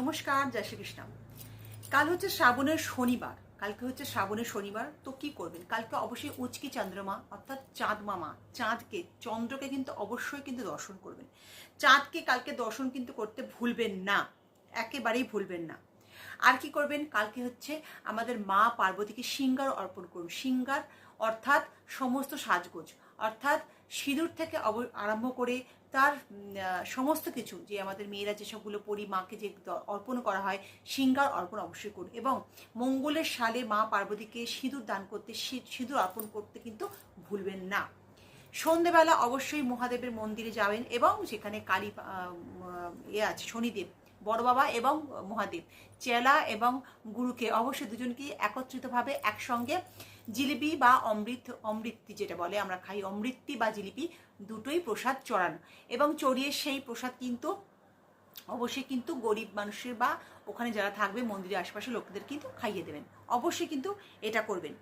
নমস্কার, জয় শ্রীকৃষ্ণ। কাল হচ্ছে শ্রাবণের শনিবার। কালকে হচ্ছে শ্রাবণের শনিবার, তো কি করবেন? কালকে অবশ্যই উচকি চন্দ্রমা, অর্থাৎ চাঁদ মামা, চাঁদকে, চন্দ্রকে কিন্তু অবশ্যই কিন্তু দর্শন করবেন। চাঁদকে কালকে দর্শন কিন্তু করতে ভুলবেন না, একেবারেই ভুলবেন না। আর কি করবেন? কালকে হচ্ছে আমাদের মা পার্বতীকে সিঙ্গার অর্পণ করুন। সিঙ্গার অর্থাৎ সমস্ত সাজগোজ অর্থাৎ সিঁদুর থেকে আরম্ভ করে তার সমস্ত কিছু যে আমাদের মেয়েরা যেসবগুলো পরি মাকে যে অর্পণ করা হয় সিঙ্গার অর্পণ অবশ্যই করুন। এবং মঙ্গলের সালে মা পার্বতীকে সিঁদুর দান করতে সিঁদুর অর্পণ করতে কিন্তু ভুলবেন না। সন্ধেবেলা অবশ্যই মহাদেবের মন্দিরে যাবেন এবং সেখানে কালী উম, ইয়ে আছে শনিদেব বড় বাবা এবং মহাদেব। চেলা এবং গুরুকে অবশ্যই দুজনকে একত্রিতভাবে একসঙ্গে জিলিপি বা অমৃত অমৃতি যেটা বলে আমরা খাই অমৃতি বা জিলিপি দুটোই প্রসাদ চড়ান। এবং চড়িয়ে সেই প্রসাদ কিন্তু অবশ্যই কিন্তু গরিব মানুষের বা ওখানে যারা থাকবে মন্দিরের আশেপাশে লোকদের কিন্তু খাইয়ে দেবেন। অবশ্যই কিন্তু এটা করবেন।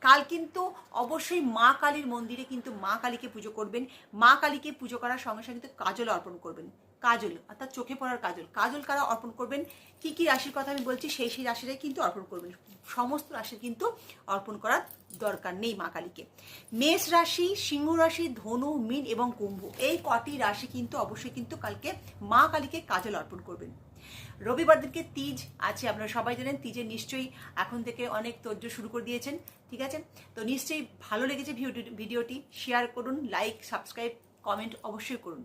কাল কিন্তু অবশ্যই মা কালীর মন্দিরে কিন্তু মা কালীকে পুজো করবেন। মা কালীকে পুজো করার সঙ্গে সঙ্গে কিন্তু কাজল অর্পণ করবেন। কাজল, অর্থাৎ চোখে পড়ার কাজল। কাজল কারা অর্পণ করবেন? কি কি রাশির কথা আমি বলছি, সেই সেই রাশিরাই কিন্তু অর্পণ করবেন। সমস্ত রাশির কিন্তু অর্পণ করার দরকার নেই মা কালীকে। মেষ রাশি, সিংহ রাশি, ধনু, মীন এবং কুম্ভ, এই কটি রাশি কিন্তু অবশ্যই কিন্তু কালকে মা কালীকে কাজল অর্পণ করবেন। রবিবার দিনকে তিজ আছে, আপনারা সবাই জানেন তিজে নিশ্চয়ই এখন থেকে অনেক তর্জ শুরু করে দিয়েছেন, ঠিক আছে? তো নিশ্চয়ই ভালো লেগেছে ভিডিও- ভিডিওটি শেয়ার করুন লাইক সাবস্ক্রাইব কমেন্ট অবশ্যই করুন।